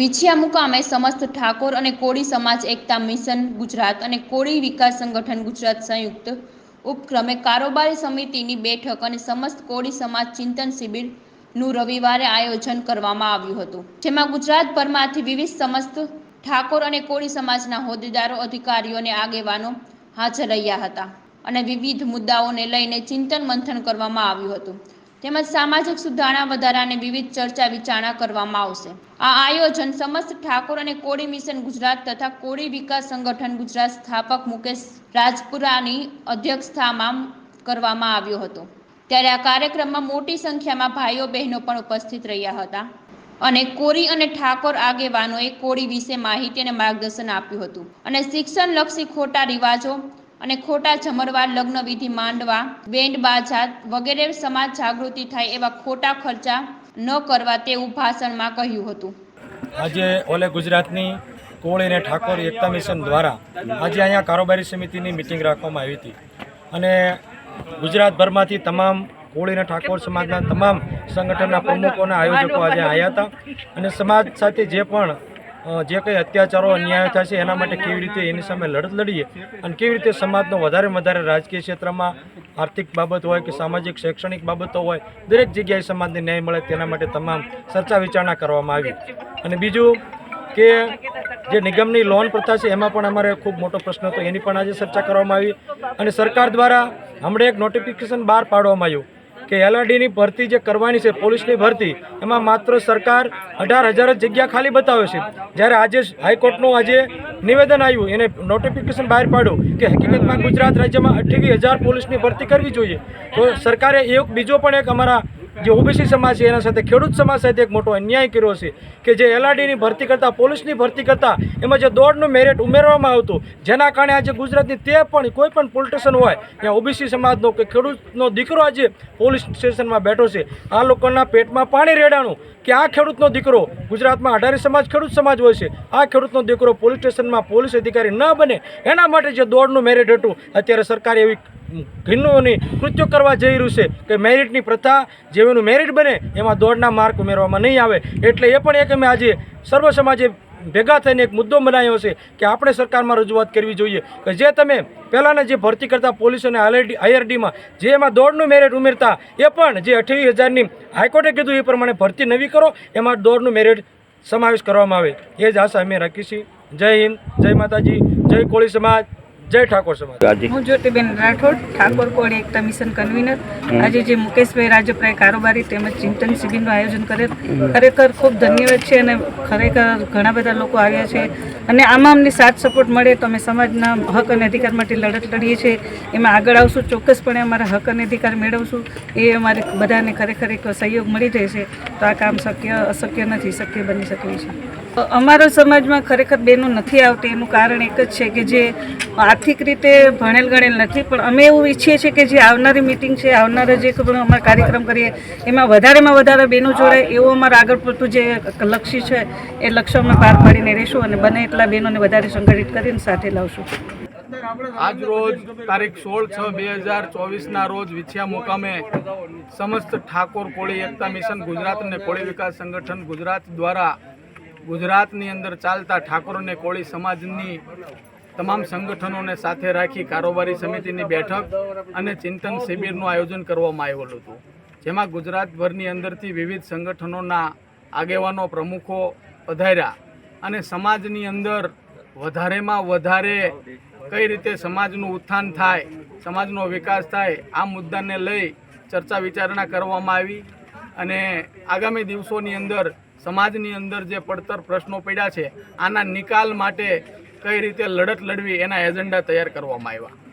વિછિયા મુકામે સમસ્ત ઠાકોર અને કોળી સમાજ, એકતા મિશન ગુજરાત અને કોળી વિકાસ સંગઠન ગુજરાત સંયુક્ત ઉપક્રમે કારોબારી સમિતિની બેઠક અને સમસ્ત કોળી સમાજ ચિંતન શિબિરનું રવિવારે આયોજન કરવામાં આવ્યું હતું. જેમાં ગુજરાતભરમાંથી વિવિધ સમસ્ત ઠાકોર અને કોળી સમાજના હોદ્દેદારો, અધિકારીઓ અને આગેવાનો હાજર રહ્યા હતા અને વિવિધ મુદ્દાઓને લઈને ચિંતન મંથન કરવામાં આવ્યું હતું. તેમજ સામાજિક સુધારણા વધારાને વિવિધ ચર્ચા વિચારણા કરવામાં આવશે. આ આયોજન સમસ્ત ઠાકોર અને કોળી મિશન ગુજરાત તથા કોળી વિકાસ સંગઠન ગુજરાત સ્થાપક મુકેશ રાજપુરાની અધ્યક્ષતામાં કરવામાં આવ્યો હતો. ત્યારે આ કાર્યક્રમમાં મોટી સંખ્યામાં ભાઈઓ બહેનો પણ ઉપસ્થિત રહ્યા હતા અને કોરી અને ઠાકોર આગેવાનોએ કોળી વિશે માહિતી અને માર્ગદર્શન આપ્યું હતું અને શિક્ષણલક્ષી ખોટા રિવાજો અને ખોટા જમરવાર લગ્ન વિધિ માંડવા બેન્ડ બાજા વગેરે સમાજ જાગૃતિ થાય એવા ખોટા ખર્ચા ન કરવા તેવું ભાષણમાં કહ્યું હતું. આજે ઓલે ગુજરાતની કોળી અને ઠાકોર એકતા મિશન દ્વારા આજે અહીંયા કારોબારી સમિતિની મિટિંગ રાખવામાં આવી હતી. અને ગુજરાતભરમાંથી તમામ કોળી અને ઠાકોર સમાજના તમામ સંગઠનના પ્રમુખોના આયોજકો આજે આવ્યા હતા. અને સમાજ સાથે જે પણ જે કંઈ અત્યાચારો, અન્યાય થશે એના માટે કેવી રીતે એની સામે લડત લડીએ અને કેવી રીતે સમાજનો વધારે વધારે રાજકીય ક્ષેત્રમાં આર્થિક બાબત હોય કે સામાજિક, શૈક્ષણિક બાબતો હોય, દરેક જગ્યાએ સમાજને ન્યાય મળે તેના માટે તમામ ચર્ચા વિચારણા કરવામાં આવી. અને બીજું કે જે નિગમની લોન પ્રથા છે, એમાં પણ અમારે ખૂબ મોટો પ્રશ્ન હતો. એની પણ આજે ચર્ચા કરવામાં આવી. અને સરકાર દ્વારા હમણાં એક નોટિફિકેશન બહાર પાડવામાં આવ્યું. કે એલઆરડીની ભરતી જે કરવાની છે, પોલીસની ભરતી, એમાં માત્ર સરકાર અઢાર હજાર જ જગ્યા ખાલી બતાવે છે. જ્યારે આજે હાઈકોર્ટનું આજે નિવેદન આવ્યું, એને નોટિફિકેશન બહાર પાડ્યું કે હકીકતમાં ગુજરાત રાજ્યમાં અઠ્યાવીસ હજાર પોલીસની ભરતી કરવી જોઈએ. તો સરકારે એક બીજો પણ એક અમારા જે ઓબીસી સમાજ છે, એના સાથે ખેડૂત સમાજ સાથે એક મોટો અન્યાય કર્યો છે કે જે એલઆરડીની ભરતી કરતાં, પોલીસની ભરતી કરતાં, એમાં જે દોડનું મેરિટ ઉમેરવામાં આવતું, જેના કારણે આજે ગુજરાતની તે પણ, કોઈ પણ પોલિટિશિયન હોય, ત્યાં ઓબીસી સમાજનો કે ખેડૂતનો દીકરો આજે પોલીસ સ્ટેશનમાં બેઠો છે. આ લોકોના પેટમાં પાણી રેડાણું કે આ ખેડૂતનો દીકરો ગુજરાતમાં અઢારી સમાજ ખેડૂત સમાજ હોય છે, આ ખેડૂતનો દીકરો પોલીસ સ્ટેશનમાં પોલીસ અધિકારી ન બને, એના માટે જે દોડનું મેરિટ હતું, અત્યારે સરકારે એવી ઘીનોની કૃત્યો કરવા જઈ રહ્યું છે કે મેરિટની પ્રથા જેવીનું મેરિટ બને એમાં દોડના માર્ક ઉમેરવામાં નહીં આવે. એટલે એ પણ એક અમે આજે સર્વ સમાજે ભેગા થઈને એક મુદ્દો બનાવ્યો છે કે આપણે સરકારમાં રજૂઆત કરવી જોઈએ કે જે તમે પહેલાંના જે ભરતી કરતા પોલીસ અને આઈઆરડી આઈઆરડીમાં જે એમાં દોડનું મેરિટ ઉમેરતા, એ પણ જે અઠ્યાવીસ હજારની હાઈકોર્ટે કીધું એ પ્રમાણે ભરતી નવી કરો, એમાં દોડનું મેરિટ સમાવેશ કરવામાં આવે. એ જ આશા અમે રાખીશી જય હિન્દ, જય માતાજી, જય કોળી સમાજ. જય ઠાકોર સમાજ. હું જ્યોતિબેન રાઠોડ ઠાકોર કોળી એકતા મિશન કન્વીનર. આજે જે મુકેશભાઈ રાજપરાએ કારોબારી તેમજ ચિંતન શિબિરનું આયોજન કરે ખરેખર ખૂબ ધન્યવાદ છે અને ખરેખર ઘણા બધા લોકો આવ્યા છે. અને આમાં અમને સાથ સપોર્ટ મળે તો અમે સમાજના હક અને અધિકાર માટે લડત લડીએ છીએ. એમાં આગળ આવશું ચોક્કસપણે અમારા હક અને અધિકાર મેળવશું. એ અમારે બધાને ખરેખર એક સહયોગ મળી જાય છે. તો આ કામ શક્ય અશક્ય નથી શક્ય બની શકે છે. અમારા સમાજમાં ખરેખર બહેનો નથી આવતી. એનું કારણ એક જ છે કે જે આર્થિક રીતે ભણેલ ગણેલ નથી, પણ અમે એવું ઈચ્છીએ છીએ કે જે આવનારી મિટિંગ છે, આવનારા જે પણ અમારા કાર્યક્રમ કરીએ, એમાં વધારેમાં વધારે બહેનો જોડાય એવું અમારા આગળ પડતું જે લક્ષ્ય છે, એ લક્ષ્ય અમે પાર પાડીને રહીશું અને બને એટલા બહેનોને વધારે સંગઠિત કરીને સાથે લાવશું. આજ રોજ તારીખ સોળ છ બે હજાર ચોવીસના રોજ વિછિયા મુકામે સમસ્ત ઠાકોર કોળી એકતા મિશન ગુજરાત અને કોળી વિકાસ સંગઠન ગુજરાત દ્વારા ગુજરાતની અંદર ચાલતા ઠાકોર અને કોળી સમાજની તમામ સંગઠનોને સાથે રાખી કારોબારી સમિતિની બેઠક અને ચિંતન શિબિરનું આયોજન કરવામાં આવેલું હતું. જેમાં ગુજરાતભરની અંદરથી વિવિધ સંગઠનોના આગેવાનો, પ્રમુખો પધાર્યા અને સમાજની અંદર વધારેમાં વધારે કઈ રીતે સમાજનું ઉત્થાન થાય, સમાજનો વિકાસ થાય, આ મુદ્દાને લઈ ચર્ચા વિચારણા કરવામાં આવી અને આગામી દિવસોની અંદર સમાજની અંદર જે પડતર પ્રશ્નો પડ્યા છે, આના નિકાલ માટે કઈ રીતે લડત લડવી એના એજન્ડા તૈયાર કરવામાં આવ્યા.